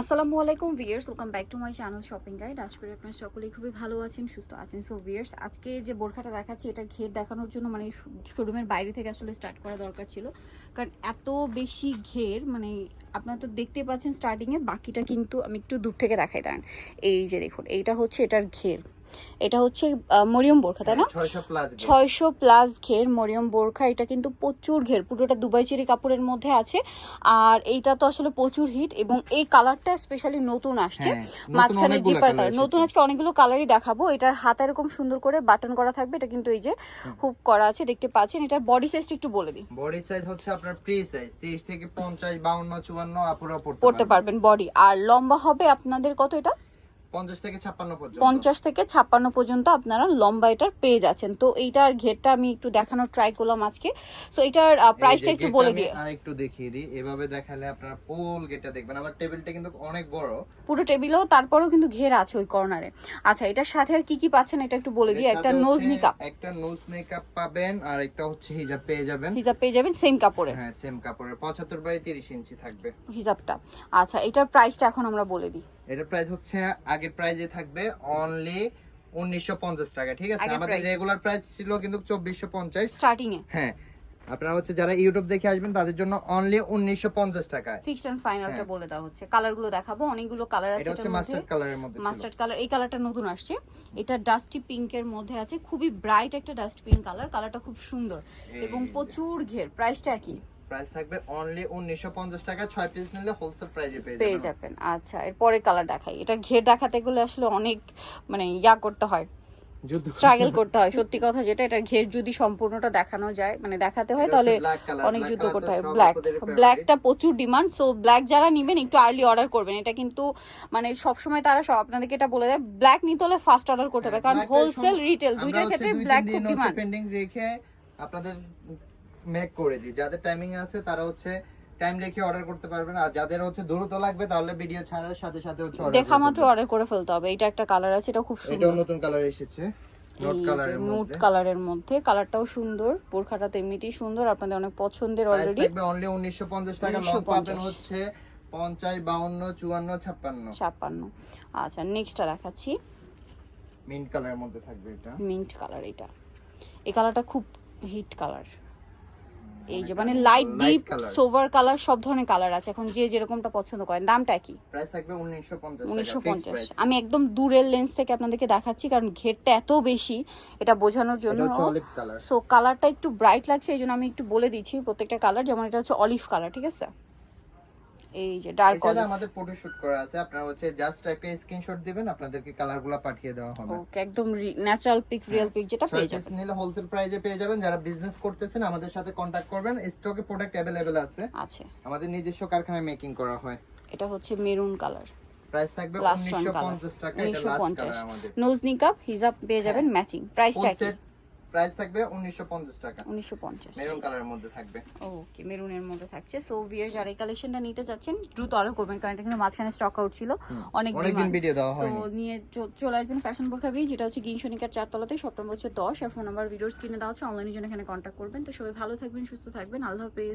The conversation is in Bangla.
আসসালামু আলাইকুম viewers welcome back to my channel shopping guide আজ করে আপনারা সকলেই খুবই ভালো আছেন, সুস্থ আছেন। সো ভিয়ার্স আজকে যে বোরখাটা দেখাচ্ছি, এটা ঘের দেখানোর জন্য মানে শোরুমের বাইরে থেকে আসলে স্টার্ট করা দরকার ছিল। কারণ এত বেশি ঘের মানে আপনারা তো দেখতে পাচ্ছেন স্টার্টিংয়ে বাকিটা কিন্তু আমি একটু দূর থেকে দেখাই দাঁড়ান। এই যে দেখুন এইটা হচ্ছে এটার ঘের। এটা হচ্ছে মরিয়ম বোরখা তাই না? ছয়শো প্লাস ঘের মরিয়ম বোরখা এটা কিন্তু প্রচুর ঘের পুরোটা দুবাই চেরি কাপড়ের মধ্যে আছে। আর এইটা তো আসলে প্রচুর হিট এবং এই কালারটা স্পেশালি নতুন আসছে। হ্যাঁ, মাঝখানে জিপার কালার নতুন আজকে অনেকগুলো কালারই দেখাবো। এটার হাত এরকম সুন্দর করে বাটন করা থাকবে এটা কিন্তু এই যে হুক করা আছে দেখতে পাচ্ছেন। এটার বডি সাইজটা একটু বলে দিই। বডি সাইজ হচ্ছে আপনার প্রি সাইজ 30 থেকে 50 52 54 আপুরা পড়তে পারবেন। বডি আর লম্বা হবে আপনাদের কত এটা? 50 থেকে 56 পর্যন্ত? পঞ্চাশ থেকে ছাপ্পান্ন পর্যন্ত আপনারা লম্বা এটার পেয়ে যাচ্ছেন। তো এইটার ঘেরটা আমি একটু দেখানোর ট্রাই করলাম আজকে। সো এটার প্রাইসটা একটু বলে দিয়ে আর একটু দেখিয়ে দিই। এভাবে দেখালে আপনারা পোল গেটটা দেখবেন। আমার টেবিলটা কিন্তু অনেক বড়। পুরো টেবিলেও তারপরেও কিন্তু ঘের আছে ওই কর্নারে আচ্ছা এটার সাথে আর কি কি পাচ্ছেন এটা একটু বলে দিই। একটা নোজ নিকাপ একটা নোজ মেকআপ পাবেন আর একটা হচ্ছে হিজাব পেয়ে যাবেন। হিজাব পেয়ে যাবেন সেম কাপড়ের হ্যাঁ সেম কাপড়ের 75 বাই 30 ইঞ্চি থাকবে। হিজাবটা। আচ্ছা এটার প্রাইসটা এখন আমরা বলে দিই। এটার প্রাইস হচ্ছে আগের প্রাইজে থাকবে অনলি 1950 টাকা ঠিক আছে? আমাদের রেগুলার প্রাইস ছিল কিন্তু 2450 স্টার্টিং এ। হ্যাঁ আপনারা হচ্ছে যারা ইউটিউব দেখে আসবেন তাদের জন্য অনলি 1950 টাকায় ফিক্সড এন্ড ফাইনালটা হ্যাঁ। বলে দেওয়া হচ্ছে। কালারগুলো দেখাবো অনেকগুলো কালার আছে এটা হচ্ছে মাস্টার্ড কালারের মধ্যে। মাস্টার্ড কালার এই কালারটা নতুন আসছে। এটা ডাস্টি পিঙ্কের মধ্যে আছে। খুবই ব্রাইট একটা ডাস্ট পিঙ্ক কালার কালারটা খুব সুন্দর। এবং প্রচুর ঘের প্রাইসটা কি প্রাইস থাকবে অনলি 1950 টাকা। 6 পিস নিলে হোলসেল প্রাইজে পেয়ে পেয়ে যাবেন। যাবেন। আচ্ছা এরপরে কালার দেখাই। এটার ঘের দেখাতে গেলে আসলে অনেক মানে ইয়া করতে হয়। স্ট্রাগল করতে হয়। সত্যি কথা যেটা এটার ঘের যদি সম্পূর্ণটা দেখানো যায় মানে দেখাতে হয় তাহলে অনেক যুদ্ধ করতে হয়। ব্ল্যাক ব্ল্যাকটা প্রচুর ডিমান্ড সো ব্ল্যাক যারা নেবেন একটু আর্লি অর্ডার করবেন। এটা কিন্তু মানে সব সময় তারা সব আপনাদেরকে এটা বলে দেয় ব্ল্যাক নিতে হলে ফার্স্ট অর্ডার করতে হবে। কারণ হোলসেল রিটেল দুইটার ক্ষেত্রে ব্ল্যাক খুব ডিমান্ড আপনাদের মেক করে দিই। যাদের টাইমিং আছে তারা হচ্ছে টাইম রেখে অর্ডার করতে পারবেন। আর যাদের হচ্ছে দ্রুত লাগবে তাহলে ভিডিও ছাড়ার সাথে সাথে হচ্ছে order দেখা মাত্র অর্ডার করে ফেলতে হবে। এটা একটা কালার আছে এটা খুব সুন্দর। নতুন কালার এসেছে নোট কালারের মধ্যে। কালারটাও সুন্দর বোরখাটা তো এমনিতেই সুন্দর আপনাদের অনেক পছন্দের অলরেডি থাকবে অনলি 1950 টাকা লং 1950 পাবেন হচ্ছে 50 52 54 56 ছাপ্পান্ন। আচ্ছা নেক্সটটা দেখাচ্ছি। মিন্ট কালারের মধ্যে থাকবে এটা। মিন্ট কালার এটা। এই কালারটা খুব হিট কালার এই যে মানে লাইট ডিপ সোভার কালার সব ধরনের কালার আছে। এখন যে যেরকমটা পছন্দ করেন দামটা কি? প্রাইস থাকবে 1950 টাকা উনিশশো ফিক্স পঞ্চাশ। প্রাইস আমি একদম দূরের লেন্স থেকে আপনাদেরকে দেখাচ্ছি কারণ ঘেরটা এত বেশি এটা বোঝানোর জন্য। সো কালারটা একটু ব্রাইট লাগছে এই জন্য আমি একটু বলে দিচ্ছি প্রত্যেকটা কালার যেমন এটা হচ্ছে অলিভ কালার ঠিক আছে? এই যে ডার্ক এছাড়া আমাদের ফটো শুট করা আছে। আপনারা হচ্ছে জাস্ট একটা স্ক্রিনশট দিবেন আপনাদেরকে কালারগুলো পাঠিয়ে দেওয়া হবে। ওকে একদম ন্যাচারাল পিক রিয়েল পিক যেটা পেয়ে যাবেন। নিলে হোলসেল প্রাইজে পেয়ে যাবেন। যারা বিজনেস করতেছেন আমাদের সাথে কন্ট্যাক্ট করবেন। স্টকে প্রোডাক্ট অ্যাভেলেবেল আছে। আছে। আমাদের নিজস্ব কারখানায় মেকিং করা হয়। এটা হচ্ছে মেরুন কালার প্রাইস থাকবে লাস্ট 1950 টাকা এটা লাস্ট কালার আমাদের। নোজ নিকাপ হিজাব পেয়ে যাবেন ম্যাচিং প্রাইসটা কি প্রাইস থাকবে 1950 টাকা। উনিশশো পঞ্চাশ। মেরুন কালারের মধ্যে থাকবে। ওকে মেরুনের মধ্যে থাকছে। সো ভিউয়ার যারা এই কালেকশনটা নিতে চাচ্ছেন দ্রুত অর্ডার করবেন কারণ এটা কিন্তু মাঝখানে স্টক আউট ছিল। অনেক দিন ভিডিও দেওয়া সো নিয়ে চলে আসবেন ফ্যাশন বোরখা ব্রিজ যেটা হচ্ছে গিনসনিকার চারতলাতে সপ্তম হচ্ছে দশ আর ফোন নাম্বার ভিডিওর স্ক্রিনে দেওয়া আছে অনলাইনের জন্য এখানে কন্ট্যাক্ট করবেন। তো সবাই ভালো থাকবেন সুস্থ থাকবেন। আল্লাহ হাফেজ।